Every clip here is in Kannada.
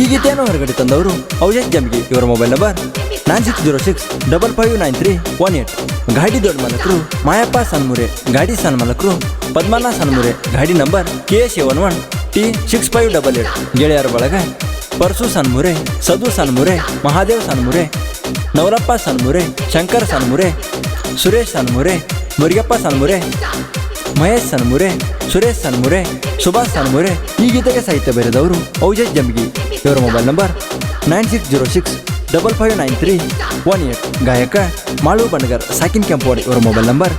ಈ ಗೀತೆಯನ್ನು ಹೊರಗಡೆ ತಂದವರು ಔಷಧ್ ಜಮ್ಗಿ ಇವರ mobile number nine six zero six double five nine three one eight. ಗಾಡಿ ದೊಡ್ಡ ಮಾಲಕರು ಮಾಯಪ್ಪ ಸನ್ಮುರೆ. ಗಾಡಿ ಸನ್ ಮಾಲಕರು ಪದ್ಮನಾಥ ಸನ್ಮುರೆ. ಗಾಡಿ number K seven one T six five double eight. ಗೆಳೆಯರ ಬಳಗ ಪರ್ಸು ಸನ್ಮುರೆ, ಸದು ಸನ್ಮುರೆ, ಮಹಾದೇವ್ ಸನ್ಮುರೆ, ನವರಪ್ಪ ಸನ್ಮುರೆ, ಶಂಕರ್ ಸನ್ಮುರೆ, ಸುರೇಶ್ ಸನ್ಮುರೆ ಮುರಿಯಪ್ಪ ಸನ್ಮುರೆ, ಮಹೇಶ್ ಸನ್ಮುರೆ, ಸುರೇಶ್ ಸನ್ಮುರೆ, ಸುಭಾಷ್ ಸನ್ಮುರೆ. ಈ ಗೀತೆಗೆ ಸಾಹಿತ್ಯ ಬೆರೆದವರು ಔಜದ್ ಜಮ್ಗಿ ಇವರ mobile number nine six zero six double five nine three one eight ಗಾಯಕ ಮಾಳು ಬಣಗರ್ ಸಾಕಿನ್ ಕೆಂಪವಾಡ್. ಇವರ mobile number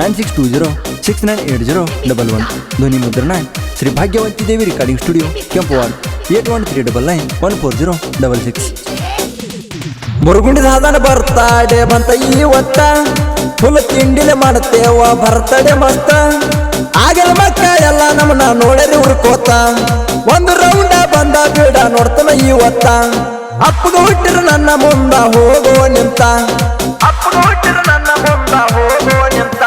nine six two zero six nine eight zero double one ಧ್ವನಿ ಮುದ್ರಣ, Shri Bhagyavanti Devi recording studio Kempwad. Eight one three double nine one four zero double six ಮುರುಗುಂಡಿದಾದನ ಬರ್ತಾ ಬರ್ತಾಡೆ ಬಂತ ಇವತ್ತ ಫುಲ್ ತಿಂಡಿಲೆ ಮಾಡುತ್ತೇವ ಬರ್ತಡೆ ಮಸ್ತ. ಆಗಲ ಮಕ್ಕ ಎಲ್ಲ ನಮ್ಮನ್ನ ನೋಡದೆ ಹುಡ್ಕೋತ ಒಂದು ರೌಂಡ ಬಂದ ಬಿಡ ನೋಡ್ತಾನ ಇವತ್ತ ಅಪ್ಪಗ ಹುಟ್ಟಿರ ನನ್ನ ಮುಂದ ಹೋಗೋ ನಿಂತ. ಅಪ್ಪಗ ಹುಟ್ಟಿರ ನನ್ನ ಮುಂದ ಹೋಗೋ ನಿಂತ.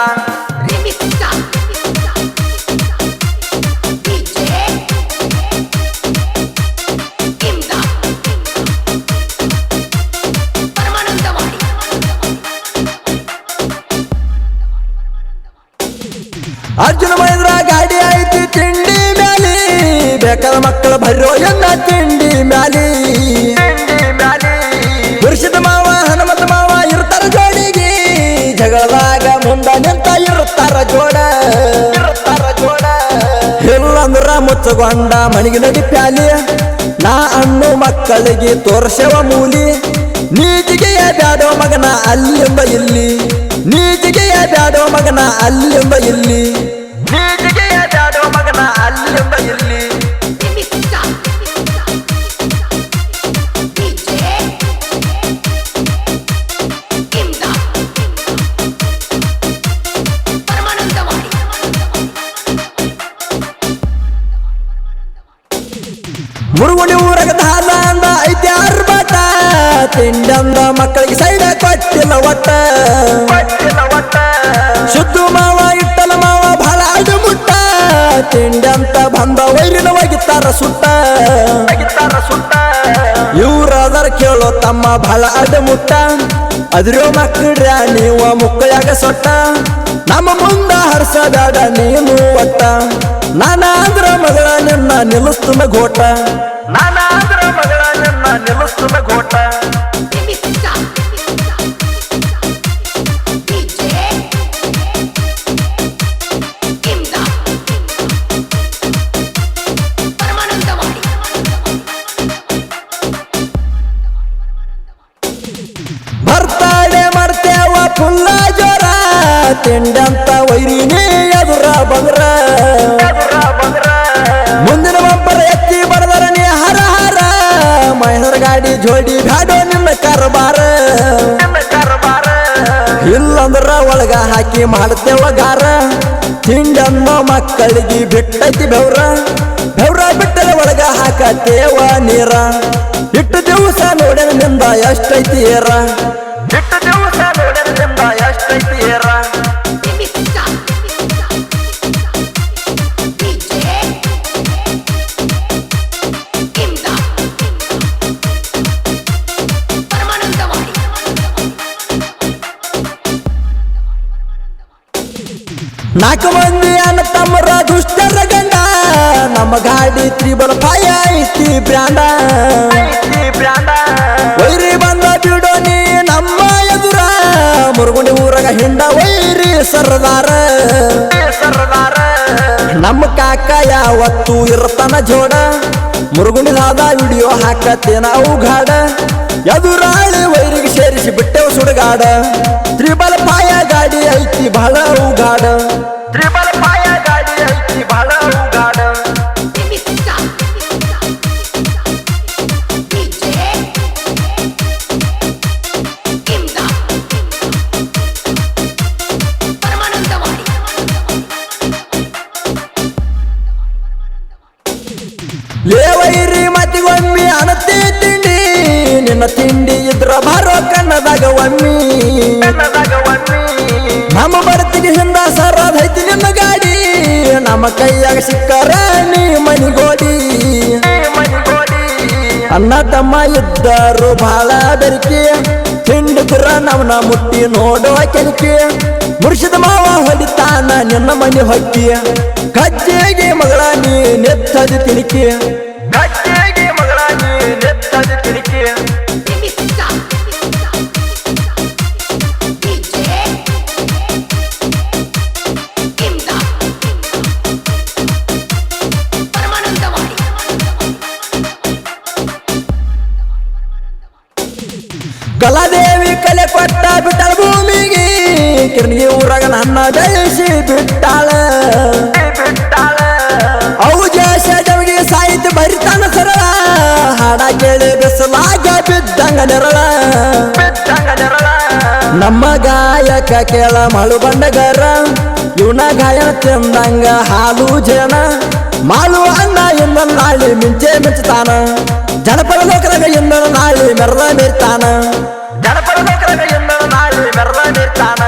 ಅರ್ಜುನ ಮಹೇಂದ್ರ ಗಾಡಿ ಆಯ್ತು ತಿಂಡಿ. ಬೇಕಾದ ಮಕ್ಕಳ ಬರೋ ಎಲ್ಲ ತಿಂಡಿ ಮ್ಯಾಲಿ. ಪುರುಷದ ಮಾವ, ಹನುಮಂತ ಮಾವ ಇರ್ತಾರ ಜೋಡಿಗೆ. ಜಗಳದಾಗ ಮುಂದ ನಿಂತ ಇರುತ್ತಾರ ಜೋಡ. ಇಲ್ಲಂದ್ರ ಮುಚ್ಚಗೊಂಡ ಮಣಿಗೆ ನಡಿ ಪ್ಯಾಲಿ. ನಾ ಅಣ್ಣು ಮಕ್ಕಳಿಗೆ ತೋರ್ಸವ ಮೂಲಿ. ನೀಜಿಗೆಯ ಬ್ಯಾಡೋ ಮಗನ ಅಲ್ಲಿಂಬ ಇಲ್ಲಿ. ನೀಜಿಗೆಯ ಬ್ಯಾಡೋ ಮಗನ ಅಲ್ಲಿಂಬ ಇಲ್ಲಿ. ಮುರುಗುಣಿ ಊರಾಗ ದಾದ ಅಂದ ಐತಿ ಅರ್ಬಟ ತಿಂಡಂದ ಮಕ್ಕಳಿಗೆ ಸೈಡ ಕೊಟ್ಟಿಲ್ಲ ಒಟ್ಟ. ಶುದ್ಧ ಮಾವ ಇಟ್ಟಲ ಮಾವ ಬಹಳ ಅಡು ಮುಟ್ಟ. ತಿಂಡಂತ ಬಂದ ವೈರಿನ ಒಗಿತಾರ ಸುಟ್ಟ. ಇವ್ರದರ ಕೇಳೋ ತಮ್ಮ ಬಹಳ ಅಡ ಮುಟ್ಟ. ಅದ್ರೋ ಮಕ್ಕಳ್ರ ನೀವ ಮುಕ್ಕಳಾಗ ಸೊಟ್ಟ. ನಮ್ಮ ಮುಂದ ಹರ್ಸಬೇಡ ನೀನು ಒಟ್ಟ. ನಾನಾದ್ರ ಮಗಳ ನಿನ್ನ ನಿಲ್ಲಿಸ್ತುನ ಘೋಟ. ನಾನಾದ್ರ ಮಗಳ ನಿನ್ನ ನಿಲ್ಲಿಸ್ತುನ ಘೋಟ. ಬರ್ತಾಡೆ ಮಾಡ್ತೇವ ಪುಲ್ಲ ಜ್ವರ ತಿಂಡಂತ ವೈರಿನೇ ಜೋಡಿ ಬ್ಯಾಡೋ ನಿನ್ನ ಕರಬಾರ. ಇಲ್ಲಂದ್ರ ಒಳಗ ಹಾಕಿ ಮಾಡ್ತೇವ ಗಾರ ತಿಂಡಮ್ಮ ಮಕ್ಕಳಿಗೆ ಬಿಟ್ಟೈತಿ ಬೆವ್ರ. ಬೆವ್ರ ಬಿಟ್ಟರೆ ಒಳಗ ಹಾಕತೇವ ನೀರ. ಇಟ್ಟು ದಿವಸ ನೋಡಿದ ನಿಂದ ಎಷ್ಟೈತಿ ಏರ. ನಾಲ್ಕು ಮಂದಿ ಅನ್ನ ತಮ್ಮರ ದುಷ್ಟರ ಗಂಡ. ನಮ್ಮ ಗಾಡಿ ತ್ರಿಬಲ್ ಪಾಯ ಐತಿ ಬ್ರ್ಯಾಂಡ ವೈರಿ ಬಂದ ಬಿಡೋ ನೀ ನಮ್ಮ ಎದುರ. ಮುರುಗುಂಡಿ ಊರಾಗ ಹಿಂಡ ವೈರಿ ಸರ್ದಾರ. ನಮ್ಮ ಕಾಕ ಯಾವತ್ತು ಇರ್ತನ ಜೋಡ. ಮುರುಗುಂಡಿದಾದ ವಿಡಿಯೋ ಹಾಕತ್ತೆ ನಾವು ಗಾಡ ಎದುರಾಳಿ ವೈರಿಗೆ ಸೇರಿಸಿ ಬಿಟ್ಟೆವು ಸುಡುಗಾಡ. ತ್ರಿಬಲ ಪಾಯ ಗಾಡಿ ಐತಿ ಬಹಳ ಗಾಡ ತ್ರಿಬಲ ಪಾಯ ಗಾಡಿ ಲೇವೈರಿ ಮತಿಗೊಮ್ಮಿ ಅನತಿ ತಿಂಡಿ. ನಿನ್ನ ತಿಂಡಿ ಇದ್ರ ಬಾರೋ ಕಣ್ಣದಾಗ ಒಮ್ಮಿ. ನಮ್ಮ ಬರ್ತಿಗೆ ಹಿಂದ ಸರದೈತಿ ನಿನ್ನ ಗಾಡಿ. ನಮ್ಮ ಕೈಯಾಗ ಸಿಕ್ಕರ ನೀ ಮನಿಗೋಡಿ ಅನ್ನ ತಮ್ಮ ಇದ್ದರು ಬಹಳ ಬೆರಿಕೆ. ತಿಂಡಿದ್ರ ನವನ ಮುಟ್ಟಿ ನೋಡೋ ಕೆಲಕೆ. ಮುರ್ಷಿದ ಮಾವ ಹೊಡಿತಾನ ನಿನ್ನ ಮನೆ ಹೊಕ್ಕಿ. ಕಜ್ಜೆಗೆ ಮಗಳ ನೀ ನೆತ್ತದ ತಿಳಿಕೆ ಕಜ್ಜೆಗೆ ಮಗಳ ನೀ ನೆತ್ತದ ತಿಳಿಕೆ Timista. DJ. Imda. Paramanandawadi Kaladevi ಕಲೆ ಕೊಟ್ಟ ಬಿಟ್ಟಳ ಭೂಮಿಗೆ ಕಿರ್ನಿಗೆ ಊರಾಗ ನನ್ನ ಬೆಳೆಸಿ ಬಿಟ್ಟಾಳ ಡರಲ ನಮ್ಮ ಗಾಯಕ ಕೇಳ ಮಳು ಬಂಡಗರ. ಇವನ ಗಾಯ ತಂದಂಗ ಹಾಲು ಜನ ಮಾಲು ಅಣ್ಣ ಎಂದ ನಾಳೆ ಮಿಂಚೆ ಮಿಂಚುತ್ತಾನ. ಜನಪದ ಲೋಕದಾಗ ಎಂದ ನಾಳೆ ಮೆರ್ರ ಮೀರ್ತಾನ. ಜನಪದ ಲೋಕದಾಗ ಎಂದ ನಾಳೆ ಮೆರ್ರ ಮೀರ್ತಾನ.